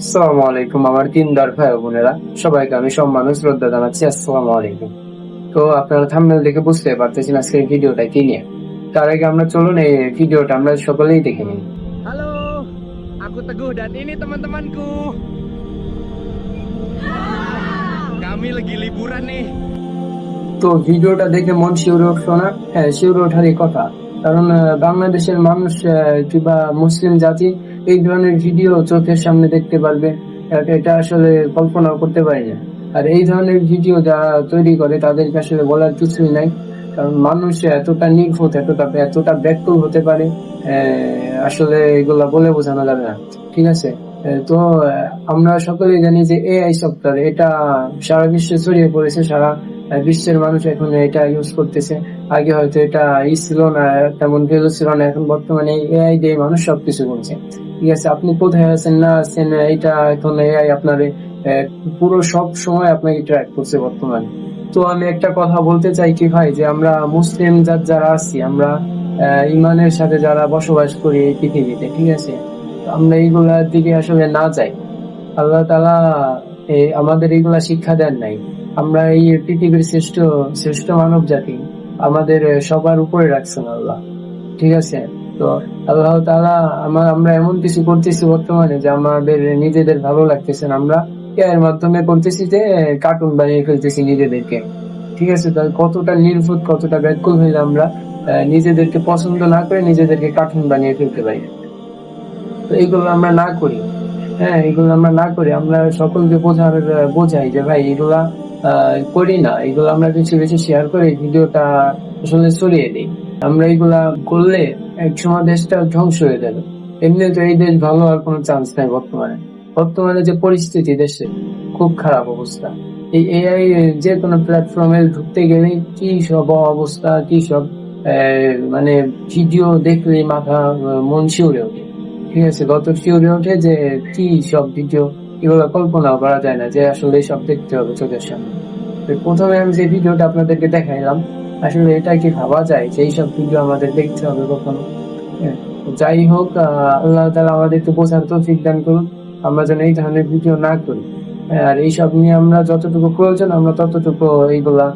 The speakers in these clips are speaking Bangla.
আসসালামু আলাইকুম আমার ভাই বোনেরা। সবাইকে আমি সম্মান ও শ্রদ্ধা জানাচ্ছি। আসসালামু আলাইকুম। তো আপনারা থাম্বনেল দেখে বুঝতে পারতেছেন আজকের ভিডিওটা কি নিয়ে। তার আগে আমরা চলুন এই ভিডিওটা আমরা সকলেই দেখে নিই। Halo, aku Teguh dan ini teman-temanku. Kami lagi liburan nih. তো ভিডিওটা দেখে মন শিউরে উঠল না? হ্যাঁ শিউরে ওঠারই কথা। কারণ বাংলাদেশের মানুষ কিংবা মুসলিম জাতি এই ধরনের ভিডিও চোখের সামনে দেখতে পারবে। এটা- আসলে কল্পনাও করতে পারি না। আর এই ধরনের ভিডিও যারা তৈরি করে, তাদেরকে আসলে বলার কিছুই নাই। কারণ মানুষ এতটা নির্ভুত এতটা এতটা ব্যাকুল হতে পারে আসলে এগুলা বলে বোঝানো যাবে না। ঠিক আছে? তো, আমরা সকলেই জানি যে এআই সফটওয়্যার এটা সারা বিশ্বে ছড়িয়ে পড়েছে, সারা বিশ্বের মানুষ এখন এটা ইউজ করতেছে। আগে হয়তো এটা ই ছিল না, তেমন ভ্যালু ছিল না, এখন বর্তমানে এআই দিয়ে মানুষ সবকিছু করছে। ঠিক আছে, আপনি কোথায় আছেন, না আছেন এটা এখন এআই আপনার পুরো সব সময় আপনাকে ট্র্যাক করছে বর্তমানে। তো আমি একটা কথা বলতে চাই কি ভাই, যে আমরা মুসলিম জাত যারা আছি, আমরা ইমানের সাথে যারা বসবাস করি এই পৃথিবীতে, ঠিক আছে? আমরা এইগুলার দিকে আসলে না যাই। আল্লাহ তালা আমাদের এইগুলা শিক্ষা দেন নাই। আমরা এই পৃথিবীর শ্রেষ্ঠ শ্রেষ্ঠ মানব জাতি আমাদের সবার উপরে রাখছেন আল্লাহ। ঠিক আছে? তো আল্লাহ তালা আমার আমরা এমন কিছু করতেছি বর্তমানে যে আমাদের, নিজেদের ভালো লাগতেছে। আমরা এর মাধ্যমে করতেছি যে কার্টুন বানিয়ে ফেলতেছি নিজেদেরকে। ঠিক আছে? তাহলে কতটা নির্ভুত কতটা ব্যাকুল হয়ে আমরা নিজেদেরকে পছন্দ না করে নিজেদেরকে কার্টুন বানিয়ে ফেলতে পারি। তো এইগুলো আমরা না করি। হ্যাঁ এগুলো আমরা না করি। আমরা সকলকে বোঝার বোঝাই যে ভাই, এগুলা করি না। এগুলো আমরা বেশি বেশি শেয়ার করে ভিডিওটা আসলে ছড়িয়ে দিই। আমরা এগুলা করলে এক সময় দেশটা ধ্বংস হয়ে যাবে। এমনি তো এই দেশ ভালো হওয়ার কোনো চান্স নাই বর্তমানে। বর্তমানে যে পরিস্থিতি দেশে, খুব খারাপ অবস্থা। এই এআই যে কোনো প্ল্যাটফর্মে ঢুকতে গেলে কি সব অবস্থা, কি সব মানে ভিডিও দেখলে মাথা মন শিউরে ওঠে। ঠিক আছে, গত শিউরে ওঠে যে কি সব ভিডিও এগুলো কল্পনা করা যায় না যে আসলে সব দেখতে হবে চোখের সামনে। প্রথমে আমি যে ভিডিওটা আপনাদেরকে দেখাইলাম আসলে এটা কি ভাবা যায় যে এইসব ভিডিও আমাদের দেখতে হবে কখনো? হ্যাঁ, যাই হোক আল্লাহ তালা আমাদেরকে বোঝার তৌফিক দান করুন। আমরা যেন এই ধরনের ভিডিও না করি। আর এইসব নিয়ে আমরা যতটুকু প্রয়োজন আমরা ততটুকু এইগুলা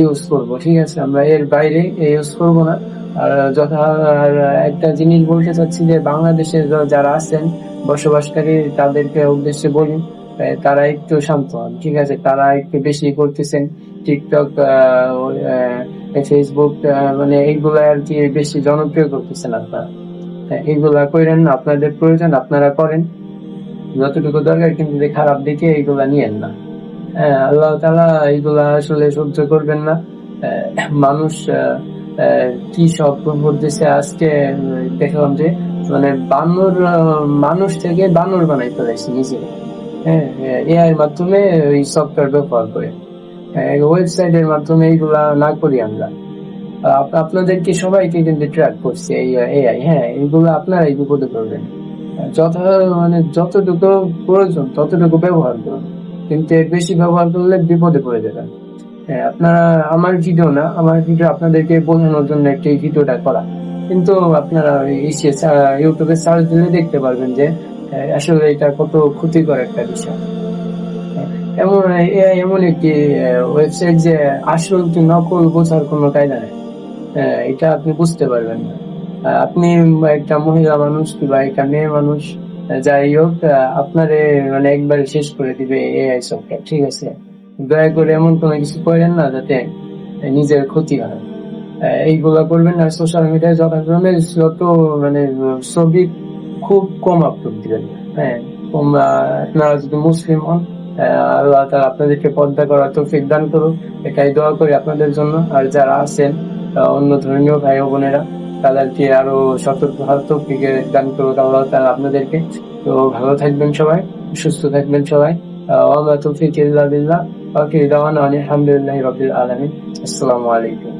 ইউজ করব ঠিক আছে? আমরা এর বাইরে ইউজ করব না। যথা একটা জিনিস বলতে চাচ্ছি যে বাংলাদেশের যারা আছেন, বসবাসকারী, তাদেরকে উদ্দেশ্যে বলি তারা একটু শান্ত হন ঠিক আছে? তারা একটু বেশি করতেছেন। টিকটক ফেসবুক মানে এইগুলা আর কি বেশি জনপ্রিয় করতেছেন আপনারা। এইগুলা করেন, আপনাদের প্রয়োজন, আপনারা করেন। যতটুকু দরকার, কিন্তু যে খারাপ দিকে এইগুলা নিয়েন না। হ্যাঁ আল্লাহ তালা এইগুলা আসলে সহ্য করবেন না। মানুষ কি সব করতেছে আজকে, দেখলাম যে মানে বানর মানুষ থেকে বানর বানাই ফেলাইছে নিজে। হ্যাঁ এআই এর মাধ্যমে ওই সফটওয়্যার ব্যবহার করে। ওয়েবসাইটের মাধ্যমে এইগুলা না করি আমরা। আপনাদেরকে সবাইকে কিন্তু ট্র্যাক করছে এই এআই হ্যাঁ এইগুলো আপনারাই বিপদে করবেন যথা মানে যতটুকু প্রয়োজন, ততটুকু ব্যবহার করুন। কিন্তু বেশি ব্যবহার করলে বিপদে পড়ে যাবেন। হ্যাঁ আপনারা আমার ভিডিও না আমার ভিডিও আপনাদেরকে বোঝানোর জন্য একটা এই ভিডিওটা করা। কিন্তু আপনারা ইউটিউবে সার্চ দিলে দেখতে পারবেন যে আসলে এটা কত ক্ষতিকর একটা বিষয়। হ্যাঁ, এমন এমন একটি ওয়েবসাইট যে আসল কি নকল বোঝার কোনো কায়দা নেই। হ্যাঁ, এটা আপনি বুঝতে পারবেন না। আপনি একটা মহিলা মানুষ কিংবা একটা মেয়ে মানুষ যাই হোক আপনারে মানে একবার শেষ করে দিবে এআই সফটওয়্যার ঠিক আছে? দয়া করে এমন কোনো কিছু করেন না যাতে নিজের ক্ষতি হয়। এইগুলা করবেন না সোশ্যাল মিডিয়ায় যথাক্রমে যত মানে ছবি খুব কম আপলোড দিবেন হ্যাঁ আপনারা যদি মুসলিম হন আল্লাহ তাআলা আপনাদেরকে পর্দা করার তৌফিক দান করুক। এটাই দোয়া করি আপনাদের জন্য। আর যারা আছেন অন্য ধর্মীয় ভাই বোনেরা, তাদেরকে আরও সতর্ক তৌফিক দান করুক আল্লাহ তাআলা আপনাদেরকে। তো ভালো থাকবেন সবাই, সুস্থ থাকবেন সবাই। মা তৌফিক ইল্লা বিল্লাহ। Okay, down on Alhamdulillah Rabbil Alamin. Assalamu alaikum.